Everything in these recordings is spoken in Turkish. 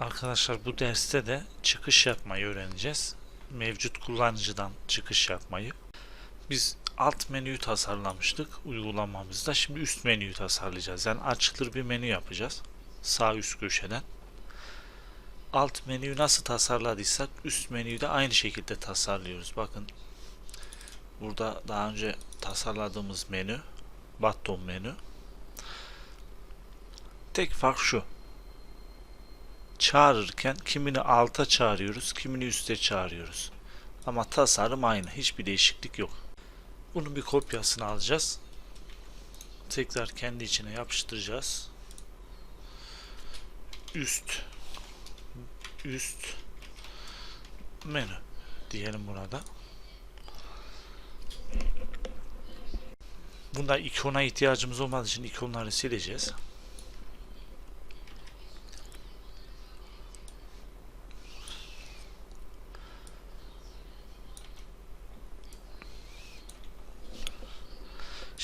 Arkadaşlar bu derste de çıkış yapmayı öğreneceğiz. Mevcut kullanıcıdan çıkış yapmayı. Biz alt menüyü tasarlamıştık uygulamamızda. Şimdi üst menüyü tasarlayacağız. Yani açılır bir menü yapacağız. Sağ üst köşeden. Alt menüyü nasıl tasarladıysak üst menüyü de aynı şekilde tasarlıyoruz. Bakın burada daha önce tasarladığımız menü button menü. Tek fark şu çağırırken kimini alta çağırıyoruz, kimini üste çağırıyoruz. Ama tasarım aynı. Hiçbir değişiklik yok. Bunun bir kopyasını alacağız. Tekrar kendi içine yapıştıracağız. Üst üst menü diyelim burada. Bunda ikona ihtiyacımız olmadığı için ikonları sileceğiz.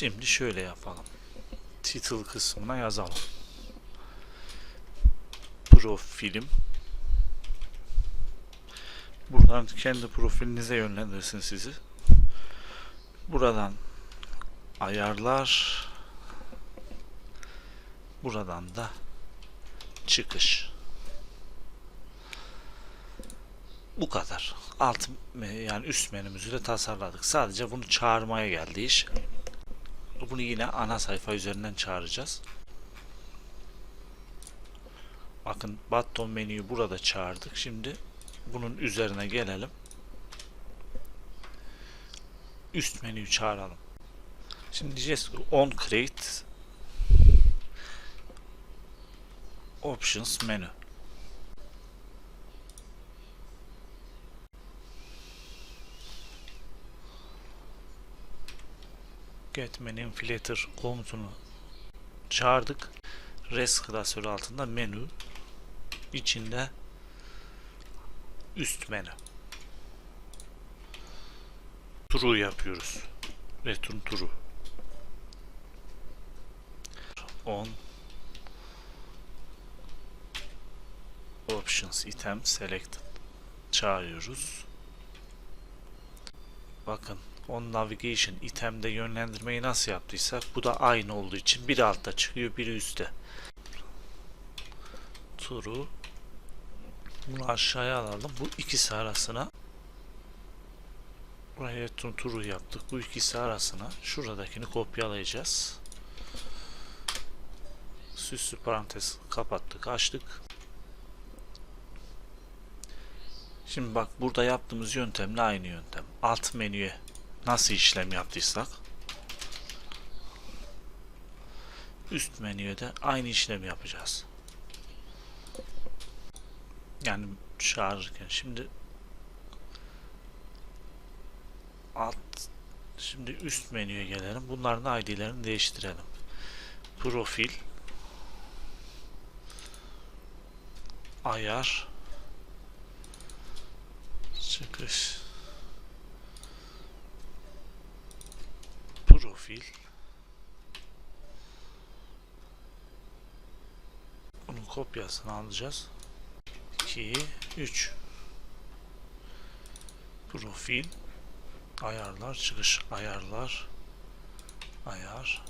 Şimdi şöyle yapalım. Title kısmına yazalım. Profilim. Buradan kendi profilinize yönlendirsin sizi. Buradan ayarlar. Buradan da çıkış. Bu kadar. Alt yani üst menümüzü de tasarladık. Sadece bunu çağırmaya geldi iş. Bunu yine ana sayfa üzerinden çağıracağız. Bakın button menüyü burada çağırdık. Şimdi bunun üzerine gelelim. Üst menüyü çağıralım. Şimdi diyeceğiz ki on create options menü. Get menu filter komutunu çağırdık. Res klasörü altında menü içinde üst menü. True yapıyoruz. Return true. On options item selected çağırıyoruz. Bakın on navigation itemde yönlendirmeyi nasıl yaptıysak bu da aynı olduğu için biri altta çıkıyor biri üstte. Turu bunu aşağıya alalım. Bu ikisi arasına buraya turu, yaptık. Bu ikisi arasına şuradakini kopyalayacağız. Süslü parantez kapattık, açtık. Şimdi bak burada yaptığımız yöntemle aynı yöntem. Alt menüye nasıl işlem yaptıysak üst menüye de aynı işlemi yapacağız. Yani çağırırken şimdi alt şimdi üst menüye gelelim. Bunların ID'lerini değiştirelim. Profil ayar çıkış profil. Bunun kopyasını alacağız. 2 3 profil. Ayarlar çıkış. Ayarlar. Ayar.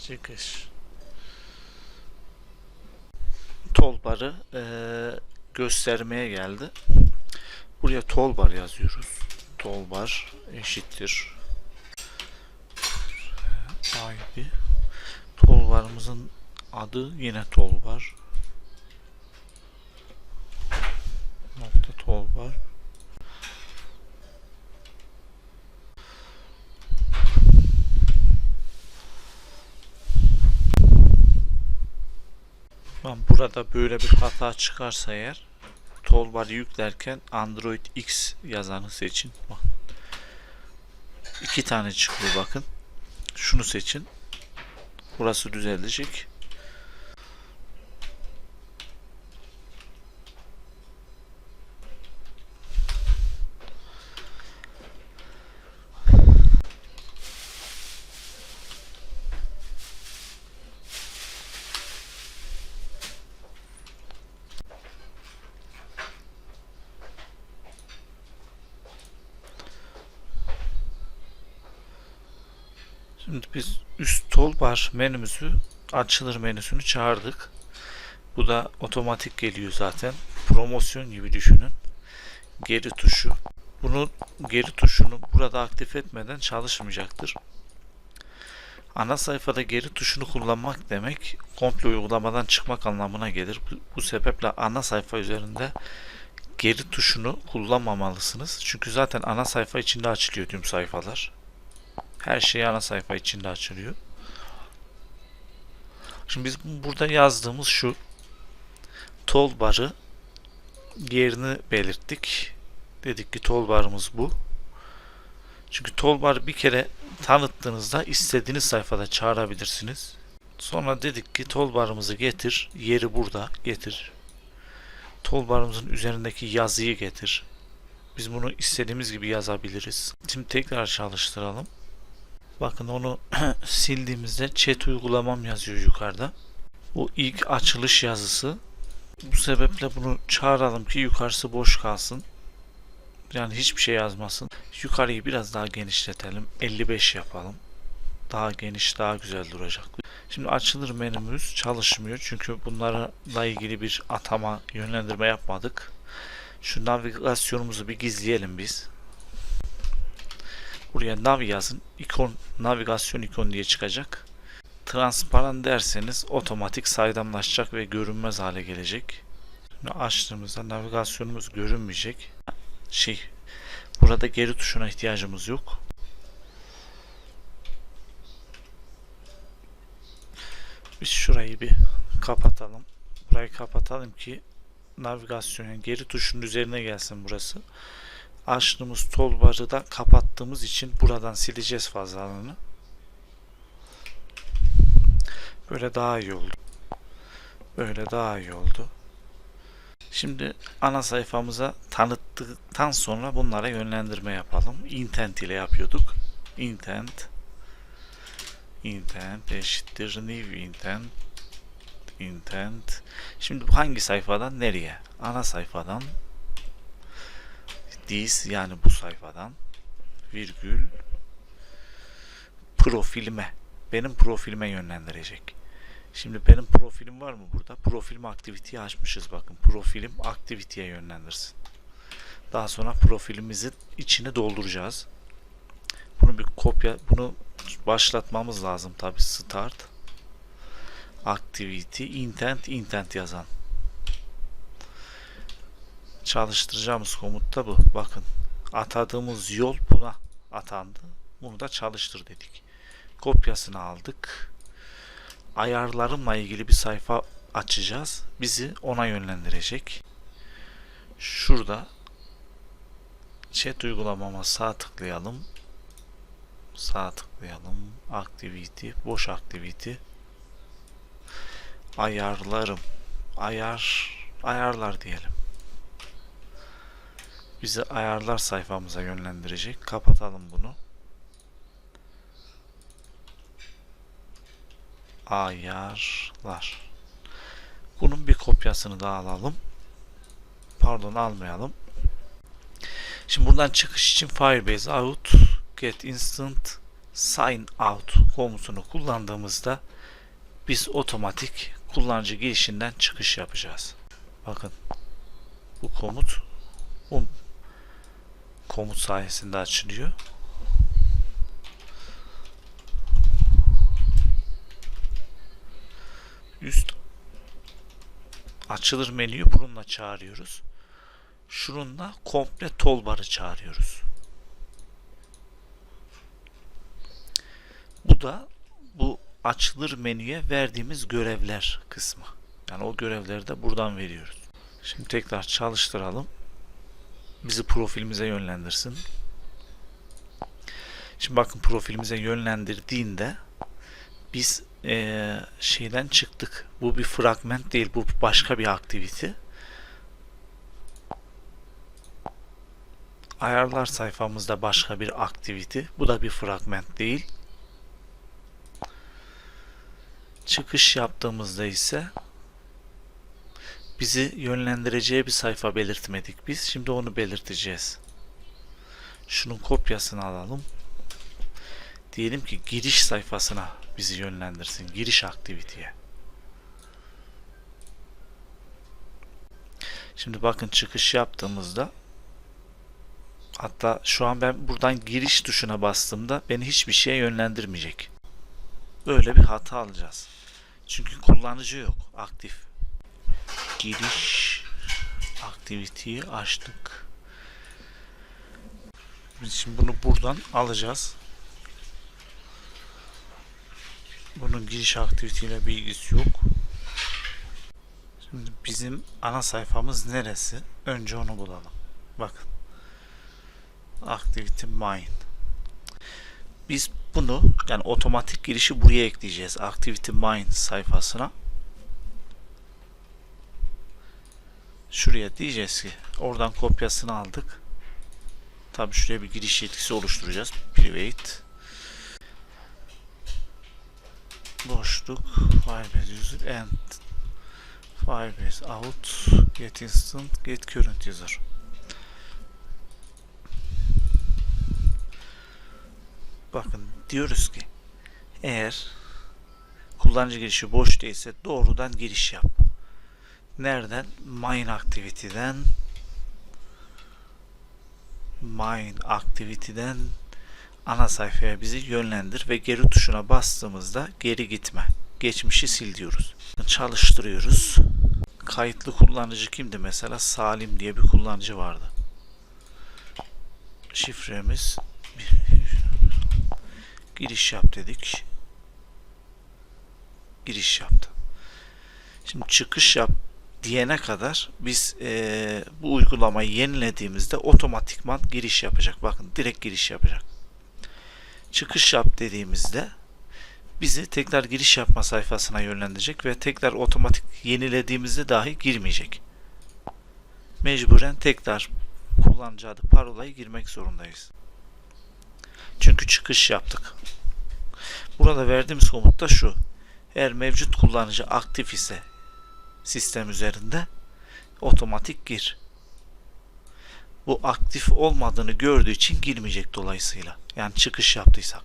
Çıkış. Tolbarı eee, göstermeye geldi. Buraya tolbar yazıyoruz. Tolbar eşittir sahibi. Tolvarımızın adı yine Tolvar. Nokta Tolvar. Ben burada böyle bir hata çıkarsa eğer Tolvar'ı yüklerken Android X yazanı seçin. Bak. İki tane çıkıyor bakın şunu seçin. Burası düzelecek. Şimdi biz üst toolbar menümüzü açılır menüsünü çağırdık. Bu da otomatik geliyor zaten. Promosyon gibi düşünün. Geri tuşu. Bunu geri tuşunu burada aktif etmeden çalışmayacaktır. Ana sayfada geri tuşunu kullanmak demek komple uygulamadan çıkmak anlamına gelir. Bu, bu sebeple ana sayfa üzerinde geri tuşunu kullanmamalısınız. Çünkü zaten ana sayfa içinde açılıyor tüm sayfalar. Her şey ana sayfa içinde açılıyor. Şimdi biz burada yazdığımız şu toolbar'ı yerini belirttik. Dedik ki toolbar'ımız bu. Çünkü toolbar bir kere tanıttığınızda istediğiniz sayfada çağırabilirsiniz. Sonra dedik ki toolbar'ımızı getir. Yeri burada getir. Toolbar'ımızın üzerindeki yazıyı getir. Biz bunu istediğimiz gibi yazabiliriz. Şimdi tekrar çalıştıralım. Bakın onu sildiğimizde chat uygulamam yazıyor yukarıda. Bu ilk açılış yazısı. Bu sebeple bunu çağıralım ki yukarısı boş kalsın. Yani hiçbir şey yazmasın. Yukarıyı biraz daha genişletelim. 55 yapalım. Daha geniş, daha güzel duracak. Şimdi açılır menümüz çalışmıyor. Çünkü bunlarla ilgili bir atama, yönlendirme yapmadık. Şu navigasyonumuzu bir gizleyelim biz. Buraya nav yazın. İkon, navigasyon ikon diye çıkacak. Transparan derseniz otomatik saydamlaşacak ve görünmez hale gelecek. Şimdi açtığımızda navigasyonumuz görünmeyecek. Şey, burada geri tuşuna ihtiyacımız yok. Biz şurayı bir kapatalım. Burayı kapatalım ki navigasyon yani geri tuşun üzerine gelsin burası. Açtığımız toolbar'ı da kapattığımız için buradan sileceğiz fazlalığını. Böyle daha iyi oldu. Böyle daha iyi oldu. Şimdi ana sayfamıza tanıttıktan sonra bunlara yönlendirme yapalım. Intent ile yapıyorduk. Intent intent eşittir new intent intent şimdi hangi sayfadan nereye ana sayfadan this yani bu sayfadan virgül profilime benim profilime yönlendirecek. Şimdi benim profilim var mı burada? Profilim aktiviteyi açmışız bakın. Profilim aktiviteye yönlendirsin. Daha sonra profilimizin içini dolduracağız. Bunu bir kopya bunu başlatmamız lazım tabi start activity intent intent yazan çalıştıracağımız komut da bu bakın atadığımız yol buna atandı bunu da çalıştır dedik kopyasını aldık ayarlarımla ilgili bir sayfa açacağız bizi ona yönlendirecek şurada chat uygulamama sağ tıklayalım sağ tıklayalım. Activity, boş activity. Ayarlarım. Ayar, ayarlar diyelim. Bizi ayarlar sayfamıza yönlendirecek. Kapatalım bunu. Ayarlar. Bunun bir kopyasını da alalım. Pardon almayalım. Şimdi buradan çıkış için Firebase out get instant sign out komutunu kullandığımızda biz otomatik kullanıcı girişinden çıkış yapacağız. Bakın bu komut bu komut sayesinde açılıyor. Üst açılır menüyü bununla çağırıyoruz. Şununla komple toolbar'ı çağırıyoruz. Bu da bu açılır menüye verdiğimiz görevler kısmı. Yani o görevleri de buradan veriyoruz. Şimdi tekrar çalıştıralım. Bizi profilimize yönlendirsin. Şimdi bakın profilimize yönlendirdiğinde biz ee, şeyden çıktık. Bu bir fragment değil. Bu başka bir aktivite. Ayarlar sayfamızda başka bir aktivite. Bu da bir fragment değil. Çıkış yaptığımızda ise bizi yönlendireceği bir sayfa belirtmedik biz. Şimdi onu belirteceğiz. Şunun kopyasını alalım. Diyelim ki giriş sayfasına bizi yönlendirsin. Giriş aktiviteye. Şimdi bakın çıkış yaptığımızda hatta şu an ben buradan giriş tuşuna bastığımda beni hiçbir şeye yönlendirmeyecek. Böyle bir hata alacağız. Çünkü kullanıcı yok aktif. Giriş aktiviteyi açtık. Biz şimdi bunu buradan alacağız. Bunun giriş aktiviteyle bir ilgisi yok. Şimdi bizim ana sayfamız neresi? Önce onu bulalım. Bakın. Activity Mine. Biz bunu yani otomatik girişi buraya ekleyeceğiz. Activity Mine sayfasına. Şuraya diyeceğiz ki oradan kopyasını aldık. Tabi şuraya bir giriş yetkisi oluşturacağız. Private boşluk Firebase user and Firebase out get instant get current user bakın diyoruz ki eğer kullanıcı girişi boş değilse doğrudan giriş yap nereden mine activity'den mine activity'den ana sayfaya bizi yönlendir ve geri tuşuna bastığımızda geri gitme. Geçmişi sil diyoruz. Çalıştırıyoruz. Kayıtlı kullanıcı kimdi mesela? Salim diye bir kullanıcı vardı. Şifremiz giriş yap dedik. Giriş yaptı. Şimdi çıkış yap diyene kadar biz eee, bu uygulamayı yenilediğimizde otomatikman giriş yapacak. Bakın direkt giriş yapacak çıkış yap dediğimizde bizi tekrar giriş yapma sayfasına yönlendirecek ve tekrar otomatik yenilediğimizde dahi girmeyecek. Mecburen tekrar kullanıcı adı parolayı girmek zorundayız. Çünkü çıkış yaptık. Burada verdiğimiz komut da şu. Eğer mevcut kullanıcı aktif ise sistem üzerinde otomatik gir. Bu aktif olmadığını gördüğü için girmeyecek dolayısıyla. Yani çıkış yaptıysak.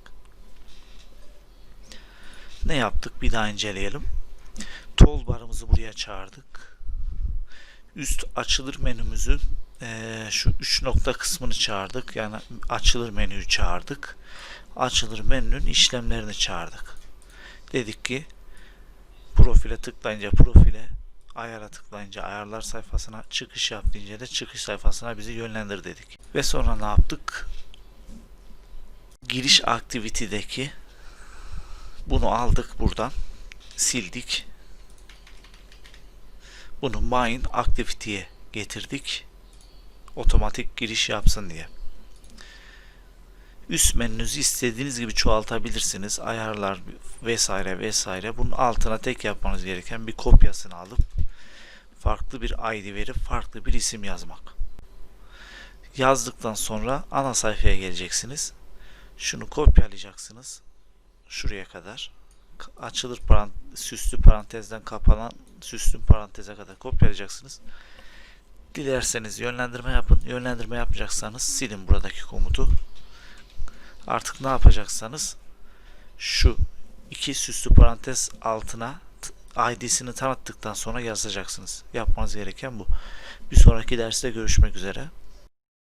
Ne yaptık? Bir daha inceleyelim. Toolbar'ımızı buraya çağırdık. Üst açılır menümüzün eee, şu üç nokta kısmını çağırdık. Yani açılır menüyü çağırdık. Açılır menünün işlemlerini çağırdık. Dedik ki profile tıklayınca profile ayara tıklayınca ayarlar sayfasına çıkış yap deyince de çıkış sayfasına bizi yönlendir dedik. Ve sonra ne yaptık? Giriş aktivitedeki bunu aldık buradan sildik. Bunu mine aktiviteye getirdik. Otomatik giriş yapsın diye. Üst menünüzü istediğiniz gibi çoğaltabilirsiniz. Ayarlar vesaire vesaire. Bunun altına tek yapmanız gereken bir kopyasını alıp farklı bir ID verip farklı bir isim yazmak. Yazdıktan sonra ana sayfaya geleceksiniz. Şunu kopyalayacaksınız. Şuraya kadar. Açılır parant süslü parantezden kapanan süslü paranteze kadar kopyalayacaksınız. Dilerseniz yönlendirme yapın. Yönlendirme yapacaksanız silin buradaki komutu. Artık ne yapacaksanız şu iki süslü parantez altına ID'sini tanıttıktan sonra yazacaksınız. Yapmanız gereken bu. Bir sonraki derste görüşmek üzere.